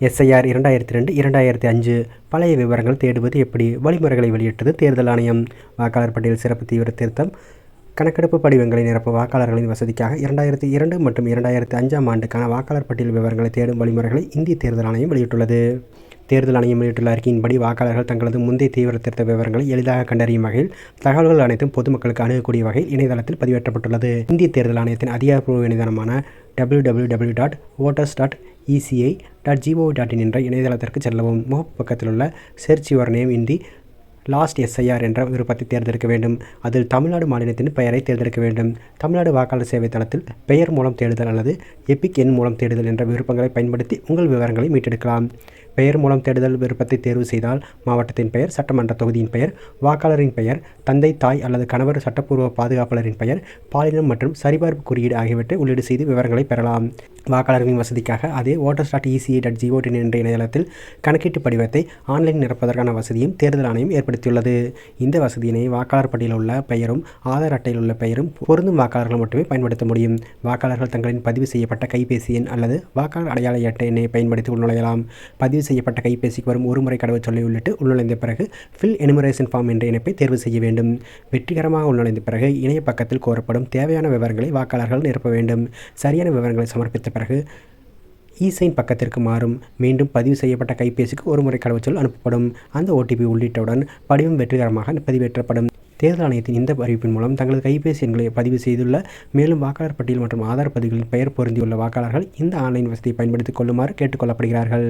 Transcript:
SIR இரண்டாயிரத்தி ரெண்டு இரண்டாயிரத்தி அஞ்சு பழைய விவரங்கள் தேடுவது எப்படி? வழிமுறைகளை வெளியிட்டது தேர்தல் ஆணையம். வாக்காளர் பட்டியல் சிறப்பு தீவிர திருத்தம். கணக்கெடுப்பு படிவங்களை நிரப்ப வாக்காளர்களின் வசதிக்காக இரண்டாயிரத்தி இரண்டு மற்றும் இரண்டாயிரத்தி அஞ்சாம் ஆண்டுக்கான வாக்காளர் பட்டியல் விவரங்களை தேடும் வழிமுறைகளை இந்திய தேர்தல் ஆணையம் வெளியிட்டுள்ளது. தேர்தல் ஆணையம் வெளியிட்டுள்ள அறிக்கையின்படி வாக்காளர்கள் தங்களது முந்தைய தீவிர திருத்த விவரங்களை எளிதாக கண்டறியும் வகையில் தகவல்கள் அனைத்தும் பொதுமக்களுக்கு அணுகக்கூடிய வகையில் இணையதளத்தில் பதிவேற்றப்பட்டுள்ளது. இந்திய தேர்தல் ஆணையத்தின் அதிகாரப்பூர்வ இணையதளமான W W W dot voters dot ECI dot G O dot in என்ற இணையதளத்திற்கு செல்லவும். முகப்பு பக்கத்தில் உள்ள search your name in the last SIR என்ற விருப்பத்தை தேர்ந்தெடுக்க வேண்டும். அதில் தமிழ்நாடு மாநிலத்தின் பெயரை தேர்ந்தெடுக்க வேண்டும். தமிழ்நாடு வாக்காளர் சேவை தளத்தில் பெயர் மூலம் தேடுதல் அல்லது எபிக் எண் மூலம் தேடுதல் என்ற விருப்பங்களை பயன்படுத்தி உங்கள் விவரங்களை மீட்டெடுக்கலாம். பெயர் மூலம் தேடுதல் விருப்பத்தை தேர்வு செய்தால் மாவட்டத்தின் பெயர் சட்டமன்ற தொகுதியின் பெயர் வாக்காளரின் பெயர் தந்தை தாய் அல்லது கணவர் சட்டப்பூர்வ பாதுகாப்பாளரின் பெயர் பாலினம் மற்றும் சரிபார்ப்பு குறியீடு ஆகியவற்றை உள்ளீடு செய்து விவரங்களை பெறலாம். வாக்காளர்களின் வசதிக்காக அதே voter s dot ECI dot G O dot in என்ற இணையதளத்தில் கணக்கீட்டு படிவத்தை ஆன்லைன் நிரப்பதற்கான வசதியும் தேர்தல் ஆணையம் ஏற்படுத்தியுள்ளது. இந்த வசதியினை வாக்காளர் பட்டியலில் உள்ள பெயரும் ஆதார் அட்டையில் உள்ள பெயரும் பொருந்தும் வாக்காளர்கள் மட்டுமே பயன்படுத்த முடியும். வாக்காளர்கள் தங்களின் பதிவு செய்யப்பட்ட கைபேசி எண் அல்லது வாக்காளர் அடையாள அட்டை எண்ணை பயன்படுத்தி உள்நுழையலாம் பதிவு செய்யப்பட்ட கைபேசிக்கு வரும் ஒரு முறை கடவுச்சொல்லை உள்ளிட்டு உள்நுழைந்த பிறகு ஃபில் எனுமரேஷன் ஃபார்ம் என்ற இணைப்பை தேர்வு செய்ய வேண்டும். வெற்றிகரமாக உள்நுழைந்த பிறகு இணைய பக்கத்தில் கோரப்படும் தேவையான விவரங்களை வாக்காளர்கள் நிரப்ப வேண்டும். சரியான விவரங்களை சமர்ப்பித்த பிறகு இசைன் பக்கத்திற்கு மாறும். மீண்டும் பதிவு செய்யப்பட்ட கைபேசிக்கு ஒரு முறை கடவுச்சொல் அனுப்பப்படும். அந்த ஓடிபி உள்ளிட்டவுடன் படிவம் வெற்றிகரமாக பதிவேற்றப்படும். தேர்தல் ஆணையத்தின் இந்த அறிவிப்பின் மூலம் தங்களது கைபேசி எண்களை பதிவு செய்துள்ள மேலும் வாக்காளர் பட்டியல் மற்றும் ஆதார் பதிவுகளில் பெயர் பொருந்தியுள்ள வாக்காளர்கள் இந்த ஆன்லைன் வசதியை பயன்படுத்திக் கொள்ளுமாறு கேட்டுக்கொள்ளப்படுகிறார்கள்